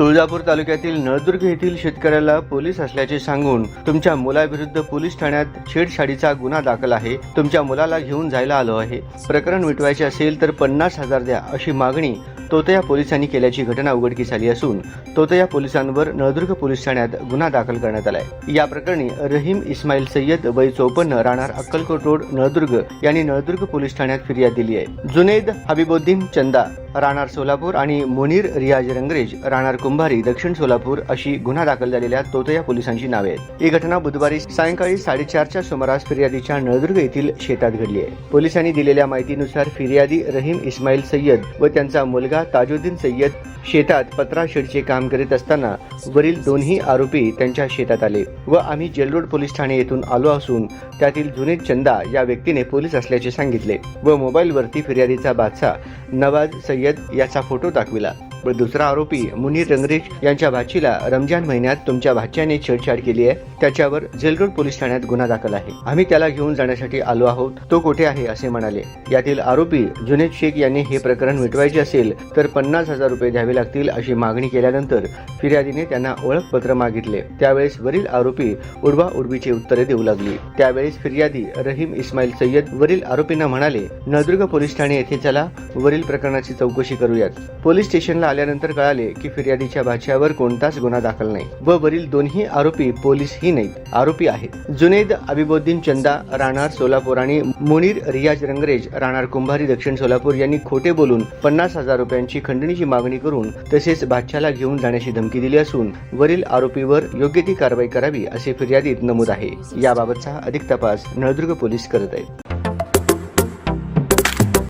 तुळजापूर तालुक्यातील नळदुर्ग येथील शेतकऱ्याला पोलीस असल्याचे सांगून तुमच्या मुलाविरुद्ध पोलीस ठाण्यात छेडछाडीचा गुन्हा दाखल आहे. तुमच्या मुलाला घेऊन जायला आलो आहे. प्रकरण मिटवायचे असेल तर पन्नास हजार द्या अशी मागणी तोतया पोलिसांनी केल्याची घटना उघडकीस आली असून तोतया पोलिसांवर नळदुर्ग पोलीस ठाण्यात गुन्हा दाखल करण्यात आलाय. या प्रकरणी रहीम इस्माईल सय्यद वय चौपन्न राहणार अक्कलकोट रोड नळदुर्ग यांनी नळदुर्ग पोलीस ठाण्यात फिर्याद दिली आहे. जुनेद हबीबुद्दीन चंदा राहणार सोलापूर आणि मुनीर रियाज रंगरेज राहणार कुंभारी दक्षिण सोलापूर अशी गुन्हा दाखल झालेल्या तोतया पोलिसांची नावे आहेत. ही घटना बुधवारी सायंकाळी साडेचारच्या सुमारास फिर्यादीच्या नळदुर्ग येथील शेतात घडली आहे. पोलिसांनी दिलेल्या माहितीनुसार फिर्यादी रहीम इस्माईल सय्यद व त्यांचा मुलगा ताजुद्दीन सय्यद शेतात पत्रा शेडचे काम करीत असताना वरील दोन्ही आरोपी त्यांच्या शेतात आले व आम्ही जेलरोड पोलीस ठाणे येथून आलो असून त्यातील जुनेद चंदा या व्यक्तीने पोलीस असल्याचे सांगितले व मोबाईलवरती फिर्यादीचा बादशाह नवाज सय्यद याचा फोटो दाखविला. व दुसरा आरोपी मुनीर रंगरेश यांच्या भाचीला रमजान महिन्यात तुमच्या भाच्याने छेडछाड केली आहे. त्याच्यावर जेलरोड पोलीस ठाण्यात गुन्हा दाखल आहे. आम्ही त्याला घेऊन जाण्यासाठी आलो आहोत. तो कुठे आहे असे म्हणाले. यातील आरोपी जुनेद शेख यांनी हे प्रकरण मिटवायचे असेल तर पन्नास हजार रुपये द्यावे लागतील अशी मागणी केल्यानंतर फिर्यादीने त्यांना ओळखपत्र मागितले. त्यावेळेस वरील आरोपी उडवा उडवीची उत्तरे देऊ लागली. त्यावेळेस फिर्यादी रहीम इस्माईल सय्यद वरील आरोपींना म्हणाले नळदुर्ग पोलीस ठाणे येथे चला. वरील प्रकरणाची चौकशी करूयात. पोलीस स्टेशनला आल्यानंतर कळाले की फिर्यादीच्या भाच्यावर कोणताच गुन्हा दाखल नाही व वरील दोन्ही आरोपी पोलीसही नाहीत. आरोपी आहेत. जुनेद अबिबुद्दीन चंदा राहणार सोलापूर आणि मुनीर रियाज रंगरेज राहणार कुंभारी दक्षिण सोलापूर यांनी खोटे बोलून पन्नास हजार रुपयांची खंडणीची मागणी करून तसेच भाच्याला घेऊन जाण्याची धमकी दिली असून वरील आरोपीवर योग्य ती कारवाई करावी असे फिर्यादीत नमूद आहे. याबाबतचा अधिक तपास नळदुर्ग पोलीस करत आहेत.